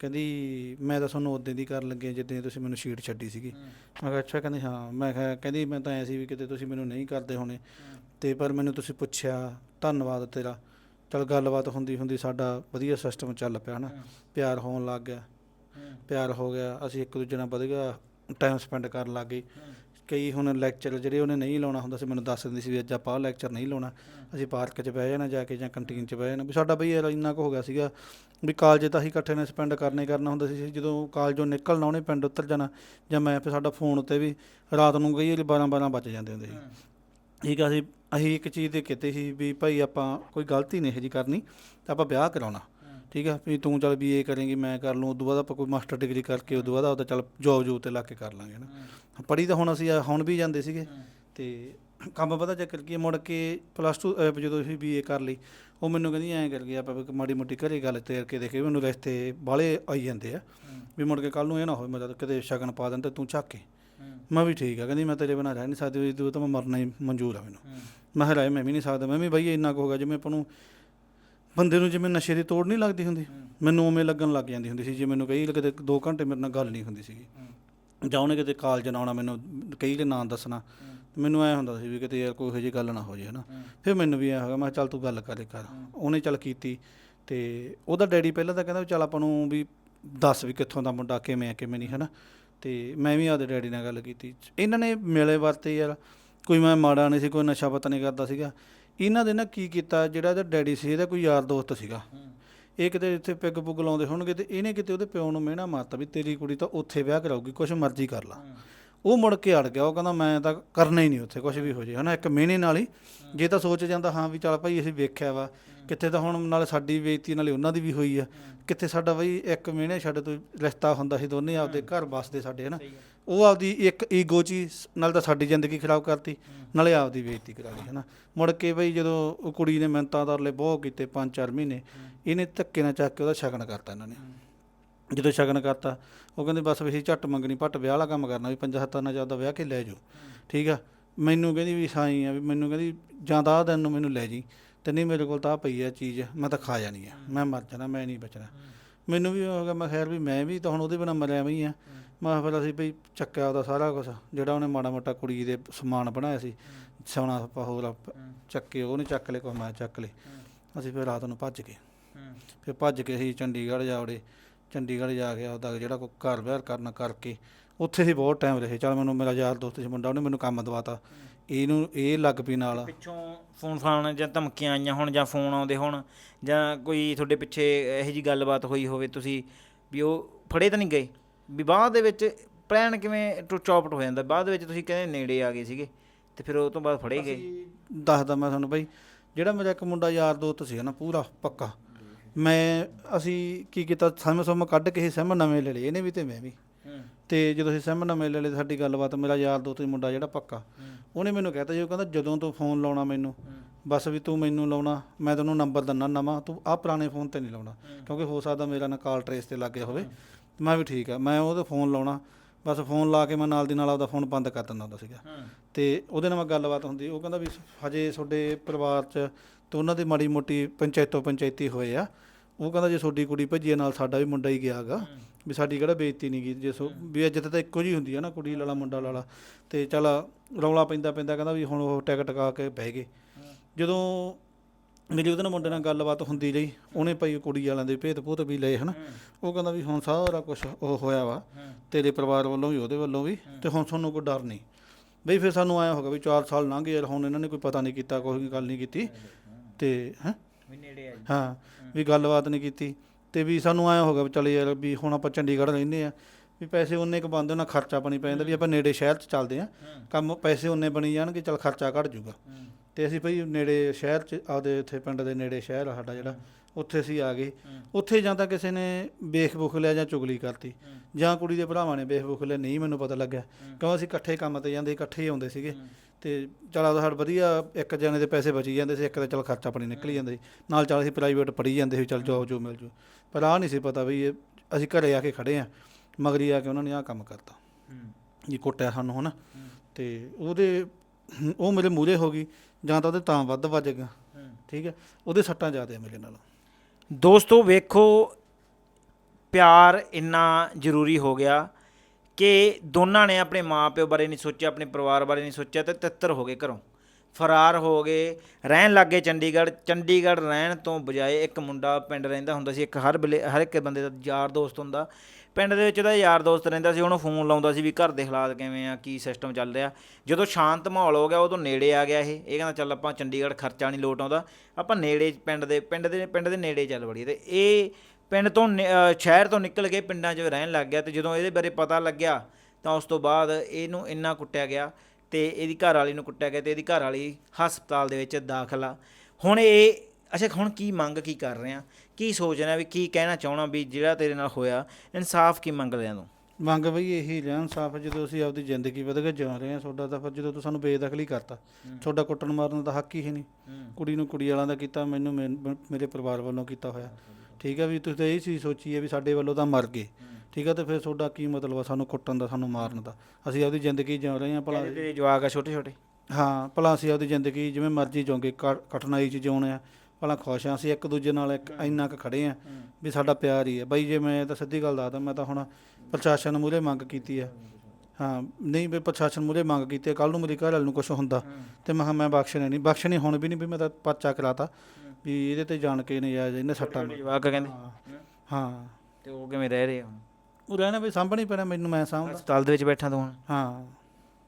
ਕਹਿੰਦੀ ਮੈਂ ਤਾਂ ਤੁਹਾਨੂੰ ਉਦੋਂ ਦੀ ਕਰਨ ਲੱਗੀ ਜਿੱਦਾਂ ਤੁਸੀਂ ਮੈਨੂੰ ਸ਼ੀਟ ਛੱਡੀ ਸੀਗੀ। ਮੈਂ ਕਿਹਾ ਅੱਛਾ ਕਹਿੰਦੀ ਹਾਂ। ਮੈਂ ਕਿਹਾ ਕਹਿੰਦੀ ਮੈਂ ਤਾਂ ਐ ਸੀ ਵੀ ਕਿਤੇ ਤੁਸੀਂ ਮੈਨੂੰ ਨਹੀਂ ਕਰਦੇ ਹੋਣੇ। ਤੇ ਪਰ ਮੈਨੂੰ ਤੁਸੀਂ ਪੁੱਛਿਆ ਧੰਨਵਾਦ ਤੇਰਾ। ਚਲ ਗੱਲਬਾਤ ਹੁੰਦੀ ਹੁੰਦੀ ਸਾਡਾ ਵਧੀਆ ਸਿਸਟਮ ਚੱਲ ਪਿਆ ਹਨਾ। ਪਿਆਰ ਹੋਣ ਲੱਗ ਗਿਆ। ਪਿਆਰ ਹੋ ਗਿਆ ਅਸੀਂ ਇੱਕ ਦੂਜੇ ਨਾਲ ਵਧੀਆ ਟਾਈਮ ਸਪੈਂਡ ਕਰਨ ਲੱਗ ਗਏ। ਕਈ ਹੁਣ ਲੈਕਚਰ ਜਿਹੜੇ ਉਹਨੇ ਨਹੀਂ ਲਾਉਣਾ ਹੁੰਦਾ ਸੀ, ਮੈਨੂੰ ਦੱਸ ਦਿੰਦੀ ਸੀ ਵੀ ਅੱਜ ਆਪਾਂ ਲੈਕਚਰ ਨਹੀਂ ਲਾਉਣਾ, ਅਸੀਂ ਪਾਰਕ 'ਚ ਬਹਿ ਜਾਣਾ ਜਾ ਕੇ ਜਾਂ ਕੰਟੀਨ 'ਚ ਬਹਿ ਜਾਣਾ। ਵੀ ਸਾਡਾ ਬਈ ਇੰਨਾ ਕੁ ਹੋ ਗਿਆ ਸੀਗਾ ਵੀ ਕਾਲਜ ਤਾਂ ਅਸੀਂ ਇਕੱਠੇ ਨੇ ਸਪੈਂਡ ਕਰਨੇ ਕਰਨਾ ਹੁੰਦਾ ਸੀ ਜਦੋਂ ਕਾਲਜੋਂ ਨਿਕਲਣਾ, ਉਹਨੇ ਪਿੰਡ ਉੱਤਰ ਜਾਣਾ ਜਾਂ ਮੈਂ ਫਿਰ ਸਾਡਾ ਫੋਨ ਉੱਤੇ ਵੀ ਰਾਤ ਨੂੰ ਗਈ ਵਾਰੀ 12 12 ਵੱਜ ਜਾਂਦੇ ਹੁੰਦੇ ਸੀ। ਠੀਕ ਆ, ਅਸੀਂ ਅਸੀਂ ਇੱਕ ਚੀਜ਼ ਦੇ ਕਿਤੇ ਸੀ ਵੀ ਭਾਈ ਆਪਾਂ ਕੋਈ ਗਲਤੀ ਨਹੀਂ ਇਹੋ ਜਿਹੀ ਕਰਨੀ, ਤਾਂ ਆਪਾਂ ਵਿਆਹ ਕਰਾਉਣਾ। ਠੀਕ ਆ ਵੀ ਤੂੰ ਚੱਲ ਵੀ ਇਹ ਕਰੇਂਗੀ ਮੈਂ ਕਰ ਲੂੰ ਉਦੋਂ ਬਾਅਦ ਆਪਾਂ ਕੋਈ ਮਾਸਟਰ ਡਿਗਰੀ ਕਰਕੇ ਉਦੋਂ ਬਾਅਦ ਉਹਦਾ ਚੱਲ ਜੋਬ ਜੂਬ ਤੇ ਲਾ ਕੇ ਕਰ ਲਾਂਗੇ ਨਾ ਪੜ੍ਹੀ ਤਾਂ ਹੁਣ ਅਸੀਂ ਹੁਣ ਵੀ ਜਾਂਦੇ ਸੀਗੇ ਤੇ ਕੰਮ ਪਤਾ ਚੱਕਰ ਕੀ ਮੁੜ ਕੇ ਪਲੱਸ 2 ਜਦੋਂ ਅਸੀਂ ਬੀਏ ਕਰ ਲਈ ਉਹ ਮੈਨੂੰ ਕਹਿੰਦੀ ਐਂ ਕਰ ਗਿਆ ਆਪਾਂ ਮਾੜੀ ਮੋਟੀ ਘਰੇ ਗੱਲ ਤੇਰ ਕੇ ਦੇਖੇ ਮੈਨੂੰ ਰਿਸ਼ਤੇ ਬਾਹਲੇ ਆਈ ਜਾਂਦੇ ਆ ਵੀ ਮੁੜ ਕੇ ਕੱਲ ਨੂੰ ਇਹ ਨਾ ਹੋਵੇ ਮਤਲਬ ਕਿਤੇ ਸ਼ਗਨ ਪਾ ਦੇਣ ਤੇ ਤੂੰ ਚੱਕ ਕੇ। ਮੈਂ ਵੀ ਠੀਕ ਆ ਕਹਿੰਦੀ ਮੈਂ ਤੇਰੇ ਬਿਨਾਂ ਰਹਿ ਨਹੀਂ ਸਕਦੀ ਤੂੰ ਤਾਂ ਮੈਂ ਮਰਨਾ ਹੀ ਮਨਜ਼ੂਰ ਆ ਮੈਨੂੰ। ਮੈਂ ਕਿਹਾ ਰਹਿ ਮੈਂ ਵੀ ਨਹੀਂ ਸਕਦਾ ਮੈਂ ਵੀ ਬਈ ਇੰਨਾ ਕੁ ਹੋ ਗਿਆ ਜਿਵੇਂ ਆਪਾਂ ਨੂੰ ਬੰਦੇ ਨੂੰ ਜਿਵੇਂ ਨਸ਼ੇ ਦੀ ਤੋੜ ਨਹੀਂ ਲੱਗਦੀ ਹੁੰਦੀ, ਮੈਨੂੰ ਉਵੇਂ ਲੱਗਣ ਲੱਗ ਜਾਂਦੀ ਹੁੰਦੀ ਸੀ, ਜੇ ਮੈਨੂੰ ਕਈ ਕਿਤੇ 2 ਘੰਟੇ ਮੇਰੇ ਨਾਲ ਗੱਲ ਨਹੀਂ ਹੁੰਦੀ ਸੀਗੀ। ਜਾਂ ਉਹਨੇ ਕਿਤੇ ਕਾਲਜ ਨਾ ਆਉਣਾ ਮੈਨੂੰ, ਕਈ ਦੇ ਨਾਂ ਦੱਸਣਾ, ਮੈਨੂੰ ਐ ਹੁੰਦਾ ਸੀ ਵੀ ਕਿਤੇ ਯਾਰ ਕੋਈ ਇਹੋ ਜਿਹੀ ਗੱਲ ਨਾ ਹੋ ਜੇ, ਹਨਾ। ਫਿਰ ਮੈਨੂੰ ਵੀ ਐ ਹੋਗਾ ਮੈਂ ਕਿਹਾ ਚੱਲ ਤੂੰ ਗੱਲ ਕਰੇ ਕਰ ਉਹਨੇ ਚੱਲ ਕੀਤੀ ਤੇ ਉਹਦਾ ਡੈਡੀ ਪਹਿਲਾਂ ਤਾਂ ਕਹਿੰਦਾ ਵੀ ਚੱਲ ਆਪਾਂ ਨੂੰ ਵੀ ਦੱਸ ਵੀ ਕਿੱਥੋਂ ਦਾ ਮੁੰਡਾ, ਕਿਵੇਂ ਆ, ਕਿਵੇਂ ਨਹੀਂ, ਹਨਾ। ਤੇ ਮੈਂ ਵੀ ਆਪਦੇ ਡੈਡੀ ਨਾਲ ਗੱਲ ਕੀਤੀ। ਇਹਨਾਂ ਨੇ ਮਿਲੇ ਵਰਤੇ ਯਾਰ, ਕੋਈ ਮੈਂ ਮਾੜਾ ਨਹੀਂ ਸੀ, ਕੋਈ ਨਸ਼ਾ ਪਤਾ ਨਹੀਂ ਕਰਦਾ ਸੀਗਾ। ਇਹਨਾਂ ਦੇ ਨਾ ਕੀ ਕੀਤਾ ਜਿਹੜਾ ਇਹਦਾ ਡੈਡੀ ਸੀ ਇਹਦਾ ਕੋਈ ਯਾਰ ਦੋਸਤ ਸੀਗਾ। ਇਹ ਕਿਤੇ ਇੱਥੇ ਪਿੱਗ ਪੁੱਗ ਲਾਉਂਦੇ ਹੋਣਗੇ ਤੇ ਇਹਨੇ ਕਿਤੇ ਉਹਦੇ ਪਿਓ ਨੂੰ ਮਿਹਣਾ ਮਾਰਤਾ ਵੀ ਤੇਰੀ ਕੁੜੀ ਤਾਂ ਉੱਥੇ ਵਿਆਹ ਕਰਾਊਗੀ ਕੁਛ ਮਰਜ਼ੀ ਕਰ ਲਾ। ਉਹ ਮੁੜ ਕੇ ਅੜ ਗਿਆ ਉਹ ਕਹਿੰਦਾ ਮੈਂ ਤਾਂ ਕਰਨਾ ਹੀ ਨਹੀਂ ਉੱਥੇ ਕੁਝ ਵੀ ਹੋ ਜੇ। ਹਨਾ ਇੱਕ ਮਿਹਣੇ ਨਾਲ ਹੀ। ਜੇ ਤਾਂ ਸੋਚ ਜਾਂਦਾ ਹਾਂ ਵੀ ਚੱਲ ਭਾਈ ਅਸੀਂ ਵੇਖਿਆ ਵਾ ਕਿੱਥੇ ਤਾਂ ਹੁਣ ਨਾਲੇ ਸਾਡੀ ਬੇਇੱਜ਼ਤੀ ਨਾਲੇ ਉਹਨਾਂ ਦੀ ਵੀ ਹੋਈ ਆ। ਕਿੱਥੇ ਸਾਡਾ ਬਈ ਇੱਕ ਮਿਹਣੇ ਛੱਡ ਤੋਂ ਰਿਸ਼ਤਾ ਹੁੰਦਾ ਸੀ ਦੋਨੇ ਆਪਦੇ ਘਰ ਵਸਦੇ ਸਾਡੇ ਹਨਾ। ਉਹ ਆਪਦੀ ਇੱਕ ਈਗੋ ਚ ਨਾਲੇ ਤਾਂ ਸਾਡੀ ਜ਼ਿੰਦਗੀ ਖਰਾਬ ਕਰਤੀ ਨਾਲੇ ਆਪਦੀ ਬੇਇੱਜ਼ਤੀ ਕਰਾ ਲਈ ਹਨਾ। ਮੁੜ ਕੇ ਬਈ ਜਦੋਂ ਉਹ ਕੁੜੀ ਨੇ ਮਿਹਨਤਾਂ ਤਰਲੇ ਬਹੁਤ ਕੀਤੇ 5-4 ਮਹੀਨੇ ਇਹਨੇ ਧੱਕੇ ਨਾਲ ਚੱਕ ਕੇ ਉਹਦਾ ਸ਼ਗਨ ਕਰਤਾ ਇਹਨਾਂ ਨੇ। ਜਦੋਂ ਸ਼ਗਨ ਕਰਤਾ ਉਹ ਕਹਿੰਦੇ ਬਸ ਵੀ ਝੱਟ ਮੰਗਣੀ ਪੱਟ ਵਿਆਹ ਵਾਲਾ ਕੰਮ ਕਰਨਾ ਵੀ ਪੰਜਾਂ ਹੱਥਾਂ ਨਾਲ ਜ਼ਿਆਦਾ ਵਿਆਹ ਕੇ ਲੈ ਜਾਓ। ਠੀਕ ਆ? ਮੈਨੂੰ ਕਹਿੰਦੀ ਵੀ ਸਾਈ ਆ ਵੀ ਮੈਨੂੰ ਕਹਿੰਦੀ ਜਾਂ ਤਾਂ ਦਿਨ ਨੂੰ ਮੈਨੂੰ ਲੈ ਜੀ ਤੇ ਨਹੀਂ ਮੇਰੇ ਕੋਲ ਤਾਂ ਆਹ ਪਈ ਆ ਚੀਜ਼, ਮੈਂ ਤਾਂ ਖਾ ਜਾਣੀ ਆ। ਮੈਂ ਮਰ ਜਾਣਾ, ਮੈਂ ਨਹੀਂ ਬਚਣਾ। ਮੈਨੂੰ ਵੀ ਹੋ ਗਿਆ, ਮੈਂ ਖੈਰ ਵੀ ਮੈਂ ਵੀ ਤਾਂ ਹੁਣ ਉਹਦੇ ਬਿਨਾਂ ਮਰਿਆ ਵੀ ਆ। ਮੈਂ ਕਿਹਾ ਫਿਰ ਅਸੀਂ ਭਈ ਚੱਕਿਆ ਉਹਦਾ ਸਾਰਾ ਕੁਝ ਜਿਹੜਾ ਉਹਨੇ ਮਾੜਾ ਮੋਟਾ ਕੁੜੀ ਦੇ ਸਮਾਨ ਬਣਾਇਆ ਸੀ, ਸੋਨਾ ਆਪਾਂ ਹੋਰ ਆਪ- ਚੱਕੇ ਉਹਨੇ ਚੱਕ ਲਏ ਕੋ ਮੈਂ ਚੱਕ ਲਏ। ਅਸੀਂ ਫਿਰ ਰਾਤ ਨੂੰ ਭੱਜ ਗਏ। ਫਿਰ ਭੱਜ ਕੇ ਅਸੀਂ ਚੰਡੀਗੜ੍ਹ ਜਾ ਵੜੇ ਚੰਡੀਗੜ੍ਹ ਜਾ ਕੇ ਆਪਦਾ ਜਿਹੜਾ ਕੋਈ ਘਰ ਵਿਆਹ ਕਰਨਾ ਕਰਕੇ, ਉੱਥੇ ਹੀ ਬਹੁਤ ਟਾਈਮ ਰਹੇ। ਚਲ ਮੈਨੂੰ ਮੇਰਾ ਯਾਰ ਦੋਸਤ ਸੀ, ਮੁੰਡਾ, ਉਹਨੇ ਮੈਨੂੰ ਕੰਮ ਦਵਾਤਾ ਇਹਨੂੰ ਇਹ ਲੱਗ ਪਈ ਨਾਲ। ਪਿੱਛੋਂ ਫੋਨ ਫਾਨ ਜਾਂ ਧਮਕੀਆਂ ਆਈਆਂ ਹੋਣ ਜਾਂ ਫੋਨ ਆਉਂਦੇ ਹੋਣ ਜਾਂ ਕੋਈ ਤੁਹਾਡੇ ਪਿੱਛੇ ਇਹੋ ਜੀ ਗੱਲਬਾਤ ਹੋਈ ਹੋਵੇ ਤੁਸੀਂ ਵੀ ਉਹ ਫੜੇ ਤਾਂ ਨਹੀਂ ਗਏ। ਵੀ ਬਾਅਦ ਦੇ ਵਿੱਚ ਪਲਾਨ ਕਿਵੇਂ ਟੁ ਚੌਪਟ ਹੋ ਜਾਂਦਾ। ਬਾਅਦ ਵਿੱਚ ਤੁਸੀਂ ਕਹਿੰਦੇ ਨੇੜੇ ਆ ਗਏ ਸੀਗੇ ਤੇ ਫਿਰ ਉਹ ਤੋਂ ਬਾਅਦ ਫੜੇ ਗਏ। ਦੱਸਦਾ ਮੈਂ ਤੁਹਾਨੂੰ ਬਾਈ ਜਿਹੜਾ ਮੇਰਾ ਇੱਕ ਮੁੰਡਾ ਯਾਰ ਦੋਸਤ ਸੀ ਨਾ ਪੂਰਾ ਪੱਕਾ। ਮੈਂ ਅਸੀਂ ਕੀ ਕੀਤਾ ਸਿਮ ਸੁਮ ਕੱਢ ਕੇ ਸਿਮ ਨਵੇਂ ਲੈ ਲਏ ਇਹਨੇ ਵੀ ਤੇ ਮੈਂ ਵੀ। ਤੇ ਜਦੋਂ ਅਸੀਂ ਸਿਮ ਨਵੇਂ ਲੈ ਲਏ ਤੇ ਸਾਡੀ ਗੱਲਬਾਤ ਮੇਰਾ ਯਾਰ ਦੋਸਤ ਮੁੰਡਾ ਜਿਹੜਾ ਪੱਕਾ ਉਹਨੇ ਮੈਨੂੰ ਕਹਿਤਾ ਜੀ ਉਹ ਕਹਿੰਦਾ ਜਦੋਂ ਤੂੰ ਫੋਨ ਲਾਉਣਾ ਮੈਨੂੰ ਬਸ ਵੀ ਤੂੰ ਮੈਨੂੰ ਲਾਉਣਾ ਮੈਂ ਤੈਨੂੰ ਨੰਬਰ ਦਿੰਨਾ ਨਵਾਂ ਤੂੰ ਆਹ ਪੁਰਾਣੇ ਫੋਨ ਤੇ ਨਹੀਂ ਲਾਉਣਾ ਕਿਉਂਕਿ ਹੋ ਸਕਦਾ ਮੇਰਾ ਨਾ ਕਾਲ ਟਰੇਸ ਤੇ ਲੱਗ ਗਿਆ ਹੋਵੇ। ਮੈਂ ਵੀ ਠੀਕ ਆ ਮੈਂ ਉਹਦੇ ਫੋਨ ਲਾਉਣਾ ਬਸ ਫੋਨ ਲਾ ਕੇ ਮੈਂ ਨਾਲ ਦੀ ਨਾਲ ਆਪਦਾ ਫੋਨ ਬੰਦ ਕਰ ਦਿੰਦਾ ਹੁੰਦਾ ਸੀਗਾ। ਤੇ ਉਹਦੇ ਨਾਲ ਮੈਂ ਗੱਲਬਾਤ ਹੁੰਦੀ ਉਹ ਕਹਿੰਦਾ ਵੀ ਹਜੇ ਤੁਹਾਡੇ ਪਰਿਵਾਰ 'ਚ ਤੇ ਉਹਨਾਂ ਦੀ ਮਾੜੀ ਮੋਟੀ ਪੰਚਾਇਤੋਂ ਪੰਚਾਇਤੀ ਹੋਏ ਆ ਉਹ ਕਹਿੰਦਾ ਜੇ ਤੁਹਾਡੀ ਕੁੜੀ ਭੱਜੀ ਆ, ਨਾਲ ਸਾਡਾ ਵੀ ਮੁੰਡਾ ਹੀ ਗਿਆਗਾ ਵੀ ਸਾਡੀ ਕਿਹੜਾ ਬੇਇੱਜ਼ਤੀ ਨਹੀਂ ਗਈ ਜੇ ਸੋ ਵੀ ਇੱਜ਼ਤ ਤਾਂ ਇੱਕੋ ਜੀ ਹੁੰਦੀ ਆ ਨਾ ਕੁੜੀ ਲਾਲਾ ਮੁੰਡਾ ਲਾਲਾ। ਤੇ ਚੱਲ ਰੌਲਾ ਪੈਂਦਾ ਪੈਂਦਾ ਕਹਿੰਦਾ ਵੀ ਹੁਣ ਉਹ ਟਿਕਟ ਟਕਾ ਕੇ ਬਹਿ ਗਏ। ਜਦੋਂ ਮੇਰੀ ਉਹਦੇ ਨਾਲ ਮੁੰਡੇ ਨਾਲ ਗੱਲਬਾਤ ਹੁੰਦੀ ਰਹੀ ਉਹਨੇ ਭਾਈ ਕੁੜੀ ਵਾਲਿਆਂ ਦੇ ਭੇਤ ਭੂਤ ਵੀ ਲਏ ਹਨਾ। ਉਹ ਕਹਿੰਦਾ ਵੀ ਹੁਣ ਸਾਰਾ ਕੁਝ ਉਹ ਹੋਇਆ ਵਾ ਤੇਰੇ ਪਰਿਵਾਰ ਵੱਲੋਂ ਵੀ ਉਹਦੇ ਵੱਲੋਂ ਵੀ ਤੇ ਹੁਣ ਤੁਹਾਨੂੰ ਕੋਈ ਡਰ ਨਹੀਂ। ਬਈ ਫਿਰ ਸਾਨੂੰ ਆਇਆ ਹੋਗਾ ਵੀ 4 ਸਾਲ ਲੰਘ ਗਏ ਹੁਣ ਇਹਨਾਂ ਨੇ ਕੋਈ ਪਤਾ ਨਹੀਂ ਕੀਤਾ ਕੋਈ ਗੱਲ ਨਹੀਂ ਕੀਤੀ। ਤੇ ਹੈ? ਵੀ ਨੇੜੇ ਆ ਹਾਂ। ਵੀ ਗੱਲਬਾਤ ਨਹੀਂ ਕੀਤੀ ਤੇ ਵੀ ਸਾਨੂੰ ਆਇਆ ਹੋਗਾ ਵੀ ਚੱਲ ਯਾਰ ਵੀ ਹੁਣ ਆਪਾਂ ਚੰਡੀਗੜ੍ਹ ਰਹਿੰਦੇ ਆ ਵੀ ਪੈਸੇ ਉਹਨੇ ਕ ਬੰਦੇ ਉਹਨਾਂ ਖਰਚਾ ਪਾਣੀ ਪੈ ਜਾਂਦਾ ਵੀ ਆਪਾਂ ਨੇੜੇ ਸ਼ਹਿਰ 'ਚ ਚੱਲਦੇ ਆ ਕੰਮ ਪੈਸੇ ਉਹਨੇ ਬਣੀ ਜਾਣਗੇ ਚੱਲ ਖਰਚਾ ਘਟ ਜਾਊਗਾ। ਤੇ ਅਸੀਂ ਭਈ ਨੇੜੇ ਸ਼ਹਿਰ 'ਚ ਆਪਦੇ ਇੱਥੇ ਪਿੰਡ ਦੇ ਨੇੜੇ ਸ਼ਹਿਰ ਆ ਸਾਡਾ ਜਿਹੜਾ ਉੱਥੇ ਅਸੀਂ ਆ ਗਏ। ਉੱਥੇ ਜਾਂ ਤਾਂ ਕਿਸੇ ਨੇ ਵੇਖ ਬੁਖ ਲਿਆ ਜਾਂ ਚੁਗਲੀ ਕਰਤੀ। ਜਾਂ ਕੁੜੀ ਦੇ ਭਰਾਵਾਂ ਨੇ ਵੇਖ ਬੁਖ ਲਿਆ ਨਹੀਂ ਮੈਨੂੰ ਪਤਾ ਲੱਗਿਆ। ਕਿਉਂ ਅਸੀਂ ਇਕੱਠੇ ਕੰਮ ਤੇ ਜਾਂਦੇ ਇਕੱਠੇ ਹੀ ਆਉਂਦੇ ਸੀਗੇ। ਤੇ ਚਲ ਆਦਾ ਸਾਡਾ ਵਧੀਆ ਇੱਕ ਜਣੇ ਦੇ ਪੈਸੇ ਬਚੀ ਜਾਂਦੇ ਸੀ ਇੱਕ ਦਾ ਚਲ ਖਰਚਾ ਪਾਣੀ ਨਿਕਲ ਜਾਂਦਾ ਸੀ। ਨਾਲ ਚੱਲ ਅਸੀਂ ਪ੍ਰਾਈਵੇਟ ਪੜ੍ਹੀ ਜਾਂਦੇ ਸੀ ਚਲ ਜੋਬ ਜੋ ਮਿਲ ਜੂ ਪਰ ਆ ਨਹੀਂ ਸੀ ਪਤਾ ਵੀ ਇਹ ਅਸੀਂ ਘਰੇ ਆ ਕੇ ਖੜੇ ਆ ਮਗਰੀ ਆ ਕੇ ਉਹਨਾਂ ਨੇ ਆਹ ਕੰਮ ਕਰਤਾ। ਜੀ ਕੁੱਟਿਆ ਸਾਨੂੰ ਹਨਾ। ਤੇ ਉਹਦੇ ਉਹ ਮੇਰੇ ਮੂਰੇ ਹੋ ਗਈ ਜਾਂ ਤਾਂ ਉਹਦੇ ਤਾਂ ਵੱਧ ਵੱਜ ਗਿਆ ਠੀਕ ਹੈ? ਉਹਦੇ ਸੱਟਾਂ ਜ਼ਿਆਦਾ ਮੇਰੇ ਨਾਲ। ਦੋਸਤੋ ਵੇਖੋ ਪਿਆਰ ਇੰਨਾ ਜ਼ਰੂਰੀ ਹੋ ਗਿਆ ਕਿ ਦੋਨਾਂ ਨੇ ਆਪਣੇ ਮਾਪਿਓ ਬਾਰੇ ਨਹੀਂ ਸੋਚਿਆ, ਆਪਣੇ ਪਰਿਵਾਰ ਬਾਰੇ ਨਹੀਂ ਸੋਚਿਆ ਤੇ ਤਿੱਤਰ ਹੋ ਗਏ ਘਰੋਂ। ਫਰਾਰ ਹੋ ਗਏ, ਰਹਿਣ ਲੱਗੇ ਚੰਡੀਗੜ੍ਹ। ਚੰਡੀਗੜ੍ਹ ਰਹਿਣ ਤੋਂ ਬਜਾਏ ਇੱਕ ਮੁੰਡਾ ਪਿੰਡ ਰਹਿੰਦਾ ਹੁੰਦਾ ਸੀ, ਇੱਕ ਹਰ ਵੇਲੇ, ਹਰ ਇੱਕ ਬੰਦੇ ਦਾ ਯਾਰ ਦੋਸਤ ਹੁੰਦਾ। ਪਿੰਡ ਦੇ ਵਿੱਚ ਉਹਦਾ ਯਾਰ ਦੋਸਤ ਰਹਿੰਦਾ ਸੀ, ਉਹਨੂੰ ਫੋਨ ਲਾਉਂਦਾ ਸੀ ਵੀ ਘਰ ਦੇ ਹਾਲਾਤ ਕਿਵੇਂ ਆ, ਕੀ ਸਿਸਟਮ ਚੱਲ ਰਿਹਾ। ਜਦੋਂ ਸ਼ਾਂਤ ਮਾਹੌਲ ਹੋ ਗਿਆ, ਉਦੋਂ ਨੇੜੇ ਆ ਗਿਆ ਇਹ। ਇਹ ਕਹਿੰਦਾ, ਚੱਲ ਆਪਾਂ ਚੰਡੀਗੜ੍ਹ ਖਰਚਾ ਨਹੀਂ ਲੋਟ ਆਉਂਦਾ। ਆਪਾਂ ਨੇੜੇ ਪਿੰਡ ਦੇ ਪਿੰਡ ਦੇ ਪਿੰਡ ਦੇ ਨੇੜੇ ਚੱਲ ਵੜੀਏ। ਤੇ ਇਹ ਪਿੰਡ ਤੋਂ ਨਿ- ਸ਼ਹਿਰ ਤੋਂ ਨਿਕਲ ਕੇ ਪਿੰਡਾਂ 'ਚ ਰਹਿਣ ਲੱਗ ਗਿਆ ਤੇ ਜਦੋਂ ਇਹਦੇ ਬਾਰੇ ਪਤਾ ਲੱਗਿਆ ਤਾਂ ਉਸ ਤੋਂ ਬਾਅਦ ਇਹਨੂੰ ਇੰਨਾ ਕੁੱਟਿਆ ਗਿਆ ਤੇ ਇਹਦੀ ਘਰ ਵਾਲੀ ਨੂੰ ਕੁੱਟਿਆ ਗਿਆ ਤੇ ਇਹਦੀ ਘਰ ਵਾਲੀ ਹਸਪਤਾਲ ਦੇ ਵਿੱਚ ਦਾਖਲ ਆ। ਹੁਣ ਇਹ ਅੱਛਾ ਹੁਣ ਕੀ ਮੰਗ ਕੀ ਕਰ ਰਹੇ ਆ? ਕੀ ਸੋਚ ਰਿਹਾ ਵੀ ਕੀ ਕਹਿਣਾ ਚਾਹਣਾ ਵੀ ਜਿਹੜਾ ਤੇਰੇ ਨਾਲ ਹੋਇਆ ਇਨਸਾਫ ਕੀ ਮੰਗ ਰਿਹਾ ਤੂੰ? ਮੰਗ ਬਈ ਇਹੀ ਰਿਹਾ ਇਨਸਾਫ ਜਦੋਂ ਅਸੀਂ ਆਪਦੀ ਜ਼ਿੰਦਗੀ ਵਧ ਕੇ ਜਾ ਰਹੇ ਹਾਂ ਤੁਹਾਡਾ ਤਾਂ ਫਿਰ ਜਦੋਂ ਤੂੰ ਸਾਨੂੰ ਬੇਦਖਲੀ ਕਰਤਾ ਤੁਹਾਡਾ ਕੁੱਟਣ ਮਾਰਨ ਦਾ ਹੱਕ ਹੀ ਨਹੀਂ। ਕੁੜੀ ਨੂੰ ਕੁੜੀ ਵਾਲਾਂ ਦਾ ਕੀਤਾ ਮੈਨ- ਮੇਰੇ ਪਰਿਵਾਰ ਵੱਲੋਂ ਕੀਤਾ ਹੋਇਆ। ਠੀਕ ਹੈ ਵੀ ਤੁਸੀਂ ਤਾਂ ਇਹ ਚੀਜ਼ ਸੋਚੀ ਹੈ ਵੀ ਸਾਡੇ ਵੱਲੋਂ ਤਾਂ ਮਰ ਗਏ। ਠੀਕ ਹੈ ਤੇ ਫਿਰ ਤੁਹਾਡਾ ਕੀ ਮਤਲਬ ਆ ਸਾਨੂੰ ਕੁੱਟਣ ਦਾ ਸਾਨੂੰ ਮਾਰਨ ਦਾ? ਅਸੀਂ ਆਪਦੀ ਜ਼ਿੰਦਗੀ ਜਿਉ ਰਹੇ ਹਾਂ ਭਲਾ ਤੇਰੇ ਜਵਾਕ ਆ ਛੋਟੇ ਛੋਟੇ ਹਾਂ ਭਲਾ ਅਸੀਂ ਆਪਦੀ ਜ਼ਿੰਦਗੀ ਜਿਵੇਂ ਮਰਜ਼ੀ ਜਿਉਂਗੇ ਕਠਿਨਾਈ 'ਚ ਜਿਉਣੇ ਆ ਭਲਾ ਖੁਸ਼ ਹਾਂ ਅਸੀਂ ਇੱਕ ਦੂਜੇ ਨਾਲ ਇੱਕ ਇੰਨਾ ਕੁ ਖੜੇ ਆ ਵੀ ਸਾਡਾ ਪਿਆਰ ਹੀ ਹੈ। ਬਾਈ ਜੇ ਮੈਂ ਤਾਂ ਸਿੱਧੀ ਗੱਲ ਦੱਸਦਾ ਮੈਂ ਤਾਂ ਹੁਣ ਪ੍ਰਸ਼ਾਸਨ ਮੂਹਰੇ ਮੰਗ ਕੀਤੀ ਹੈ ਹਾਂ ਨਹੀਂ ਵੀ ਪ੍ਰਸ਼ਾਸਨ ਮੂਹਰੇ ਮੰਗ ਕੀਤੀ ਕੱਲ ਨੂੰ ਮੇਰੀ ਘਰ ਵਾਲੇ ਨੂੰ ਕੁਝ ਹੁੰਦਾ ਤੇ ਮੈਂ ਕਿਹਾ ਮੈਂ ਬਖਸ਼ਣੇ ਨਹੀਂ ਬਖਸ਼ਣੇ ਹੁਣ ਵੀ ਨਹੀਂ ਵੀ ਮੈਂ ਤਾਂ ਪਰਚਾ ਕਰਾਤਾ। ਵੀ ਇਹਦੇ ਤੇ ਜਾਣ ਕੇ ਨਜਾਇਜ਼ ਇਹਨੇ ਸੱਟਾਂ ਛੋਟੇ ਜਵਾਕ ਕਹਿੰਦੇ? ਹਾਂ। ਤੇ ਉਹ ਕਿਵੇਂ ਰਹਿ ਰਹੇ ਆ ਹੁਣ? ਉਹ ਰਹਿਣਾ ਵੀ ਸਾਂਭਣਾ ਪੈਣਾ ਮੈਨੂੰ ਮੈਂ ਸਾਂਭਦਾ। ਹਸਪਤਾਲ ਦੇ ਵਿੱਚ ਬੈਠਾ ਤੂੰ ਹੁਣ? ਹਾਂ।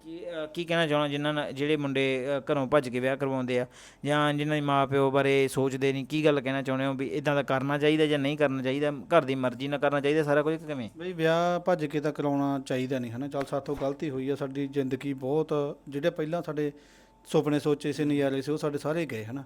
ਕੀ ਅ, ਕੀ ਕਹਿਣਾ ਚਾਹਣਾ ਜਿਨ੍ਹਾਂ ਨਾਲ ਜਿਹੜੇ ਮੁੰਡੇ ਅ, ਘਰੋਂ ਭੱਜ ਕੇ ਵਿਆਹ ਕਰਵਾਉਂਦੇ ਆ? ਜਾਂ ਜਿਨ੍ਹਾਂ ਦੇ ਮਾਪਿਓ ਬਾਰੇ ਸੋਚਦੇ ਨਹੀਂ ਕੀ ਗੱਲ ਕਹਿਣਾ ਚਾਹੁੰਦੇ ਹੋ ਵੀ ਇਦਾਂ ਦਾ ਕਰਨਾ ਚਾਹੀਦਾ ਜਾਂ ਨਹੀਂ ਕਰਨਾ ਚਾਹੀਦਾ? ਘਰ ਦੀ ਮਰਜ਼ੀ ਨਾਲ ਕਰਨਾ ਚਾਹੀਦਾ ਸਾਰਾ ਕੁਝ ਕਿ ਕਿਵੇਂ? ਬਈ ਵਿਆਹ ਭੱਜ ਕੇ ਤਾਂ ਕਰਾਉਣਾ ਚਾਹੀਦਾ ਨਹੀਂ ਹਨਾ? ਚੱਲ ਸਾਥੋਂ ਗਲਤੀ ਹੋਈ ਆ ਸਾਡੀ ਜ਼ਿੰਦਗੀ ਬਹੁਤ ਜਿਹੜੇ ਪਹਿਲਾਂ ਸਾਡੇ ਸੁਪਨੇ ਸੋਚੇ ਸੀ ਨਜ਼ਾਰੇ ਸੀ ਉਹ ਸਾਡੇ ਸਾਰੇ ਗਏ ਹਨਾ।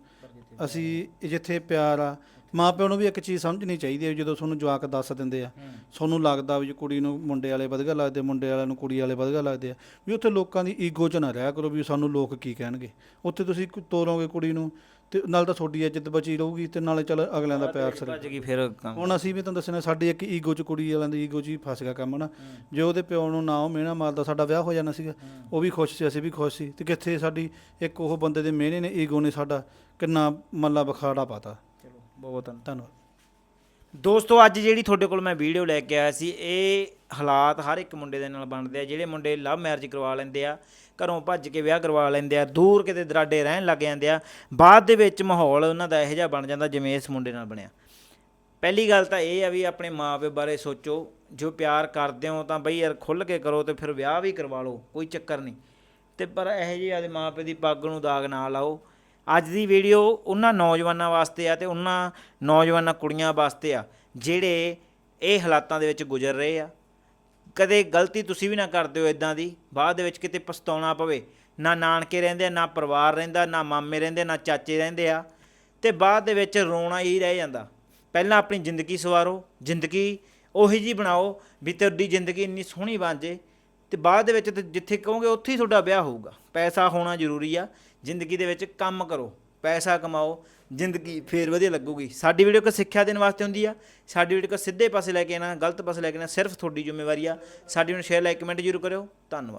ਅਸੀਂ ਜਿੱਥੇ ਪਿਆਰ ਆ ਮਾਂ ਪਿਓ ਨੂੰ ਵੀ ਇੱਕ ਚੀਜ਼ ਸਮਝਣੀ ਚਾਹੀਦੀ ਹੈ ਜਦੋਂ ਤੁਹਾਨੂੰ ਜਵਾਕ ਦੱਸ ਦਿੰਦੇ ਆ ਤੁਹਾਨੂੰ ਲੱਗਦਾ ਵੀ ਕੁੜੀ ਨੂੰ ਮੁੰਡੇ ਵਾਲੇ ਵਧੀਆ ਲੱਗਦੇ ਮੁੰਡੇ ਵਾਲਿਆਂ ਨੂੰ ਕੁੜੀ ਵਾਲੇ ਵਧੀਆ ਲੱਗਦੇ ਆ ਵੀ ਉੱਥੇ ਲੋਕਾਂ ਦੀ ਈਗੋ 'ਚ ਨਾ ਰਿਹਾ ਕਰੋ ਵੀ ਸਾਨੂੰ ਲੋਕ ਕੀ ਕਹਿਣਗੇ। ਉੱਥੇ ਤੁਸੀਂ ਤੋਰੋਗੇ ਕੁੜੀ ਨੂੰ ਤੇ ਨਾਲ ਤਾਂ ਤੁਹਾਡੀ ਇੱਜ਼ਤ ਬਚੀ ਰਹੂਗੀ ਤੇ ਨਾਲੇ ਚੱਲ ਅਗਲਿਆਂ ਦਾ ਪਿਆਰ ਸਰ ਭੱਜ ਗਈ ਫਿਰ ਕੰਮ। ਹੁਣ ਅਸੀਂ ਵੀ ਤੁਹਾਨੂੰ ਦੱਸਣਾ ਸਾਡੀ ਇੱਕ ਈਗੋ ਚ ਕੁੜੀ ਵਾਲਿਆਂ ਦੀ ਈਗੋ ਚ ਹੀ ਫਸ ਗਿਆ ਕੰਮ ਨਾ। ਜੇ ਉਹਦੇ ਪਿਓ ਨੂੰ ਨਾ ਉਹ ਮਿਹਣਾ ਮਾਰਦਾ ਸਾਡਾ ਵਿਆਹ ਹੋ ਜਾਣਾ ਸੀਗਾ ਉਹ ਵੀ ਖੁਸ਼ ਸੀ ਅਸੀਂ ਵੀ ਖੁਸ਼ ਸੀ। ਤੇ ਕਿੱਥੇ ਸਾਡੀ ਇੱਕ ਉਹ ਬੰਦੇ ਦੇ ਮਿਹਣੇ ਨੇ ਈਗੋ ਨੇ ਸਾਡਾ ਕਿੰਨਾ ਮੱਲਾ ਬਖਾੜਾ ਪਾਤਾ। ਚਲੋ ਬਹੁਤ ਧੰਨਵਾਦ ਧੰਨਵਾਦ। ਦੋਸਤੋ ਅੱਜ ਜਿਹੜੀ ਤੁਹਾਡੇ ਕੋਲ ਮੈਂ ਵੀਡੀਓ ਲੈ ਕੇ ਆਇਆ ਸੀ ਇਹ ਹਾਲਾਤ ਹਰ ਇੱਕ ਮੁੰਡੇ ਦੇ ਨਾਲ ਬਣਦੇ ਆ। ਜਿਹੜੇ ਮੁੰਡੇ ਲਵ ਮੈਰਿਜ ਕਰਵਾ ਲੈਂਦੇ ਆ ਘਰੋਂ ਭੱਜ ਕੇ ਵਿਆਹ ਕਰਵਾ ਲੈਂਦੇ ਆ, ਦੂਰ ਕਿਤੇ ਦਰਾਡੇ ਰਹਿਣ ਲੱਗ ਜਾਂਦੇ ਆ। ਬਾਅਦ ਦੇ ਵਿੱਚ ਮਾਹੌਲ ਉਹਨਾਂ ਦਾ ਇਹੋ ਜਿਹਾ ਬਣ ਜਾਂਦਾ ਜਿਵੇਂ ਇਸ ਮੁੰਡੇ ਨਾਲ ਬਣਿਆ। ਪਹਿਲੀ ਗੱਲ ਤਾਂ ਇਹ ਆ ਵੀ ਆਪਣੇ ਮਾਪੇ ਬਾਰੇ ਸੋਚੋ, ਜੋ ਪਿਆਰ ਕਰਦੇ ਹੋ ਤਾਂ ਬਈ ਯਾਰ ਖੁੱਲ ਕੇ ਕਰੋ ਤੇ ਫਿਰ ਵਿਆਹ ਵੀ ਕਰਵਾ ਲਓ, ਕੋਈ ਚੱਕਰ ਨਹੀਂ। ਤੇ ਪਰ ਇਹੋ ਜਿਹੇ ਆਦੇ ਮਾਪੇ ਦੀ ਪੱਗ ਨੂੰ ਦਾਗ ਨਾ ਲਾਓ। ਅੱਜ ਦੀ ਵੀਡੀਓ ਉਹਨਾਂ ਨੌਜਵਾਨਾਂ ਵਾਸਤੇ ਆ ਤੇ ਉਹਨਾਂ ਨੌਜਵਾਨਾਂ ਕੁੜੀਆਂ ਵਾਸਤੇ ਆ, ਜਿਹੜੇ ਇਹ ਹਾਲਾਤਾਂ ਦੇ ਵਿੱਚ ਗੁਜ਼ਰ ਰਹੇ ਆ। ਕਦੇ ਗਲਤੀ ਤੁਸੀਂ ਵੀ ਨਾ ਕਰਦੇ ਹੋ ਇਦਾਂ ਦੀ ਬਾਅਦ ਦੇ ਵਿੱਚ ਕਿਤੇ ਪਛਤਾਉਣਾ ਪਵੇ। ਨਾ ਨਾਨਕੇ ਰਹਿੰਦੇ ਆ, ਨਾ ਪਰਿਵਾਰ ਰਹਿੰਦਾ ਨਾ ਮਾਮੇ ਰਹਿੰਦੇ ਨਾ ਚਾਚੇ ਰਹਿੰਦੇ ਆ ਤੇ ਬਾਅਦ ਦੇ ਵਿੱਚ ਰੋਣਾ ਹੀ ਰਹਿ ਜਾਂਦਾ। ਪਹਿਲਾਂ ਆਪਣੀ ਜ਼ਿੰਦਗੀ ਸਵਾਰੋ ਜ਼ਿੰਦਗੀ ਉਹੀ ਜੀ ਬਣਾਓ ਵੀ ਤੁਹਾਡੀ ਜ਼ਿੰਦਗੀ ਇੰਨੀ ਸੋਹਣੀ ਬਣ ਜੇ ਤੇ ਬਾਅਦ ਦੇ ਵਿੱਚ ਜਿੱਥੇ ਕਹੋਗੇ ਉੱਥੇ ਹੀ ਤੁਹਾਡਾ ਵਿਆਹ ਹੋਊਗਾ। ਪੈਸਾ ਹੋਣਾ ਜ਼ਰੂਰੀ ਆ ਜ਼ਿੰਦਗੀ ਦੇ ਵਿੱਚ ਕੰਮ ਕਰੋ। ਪੈਸਾ ਕਮਾਓ, ਜ਼ਿੰਦਗੀ ਫੇਰ ਵਧੀਆ ਲੱਗੂਗੀ। ਸਾਡੀ ਵੀਡੀਓ ਕੋ ਸਿੱਖਿਆ ਦੇਣ ਵਾਸਤੇ ਹੁੰਦੀ ਆ। ਸਾਡੀ ਵੀਡੀਓ ਕੋ ਸਿੱਧੇ ਪਾਸੇ ਲੈ ਕੇ ਆਣਾ ਗਲਤ ਪਾਸੇ ਲੈ ਕੇ ਆਣਾ ਸਿਰਫ ਤੁਹਾਡੀ ਜ਼ਿੰਮੇਵਾਰੀ ਆ। ਸਾਡੀ ਨੂੰ ਸ਼ੇਅਰ ਲਾਈਕ ਕਮੈਂਟ ਜ਼ਰੂਰ ਕਰਿਓ। ਧੰਨਵਾਦ।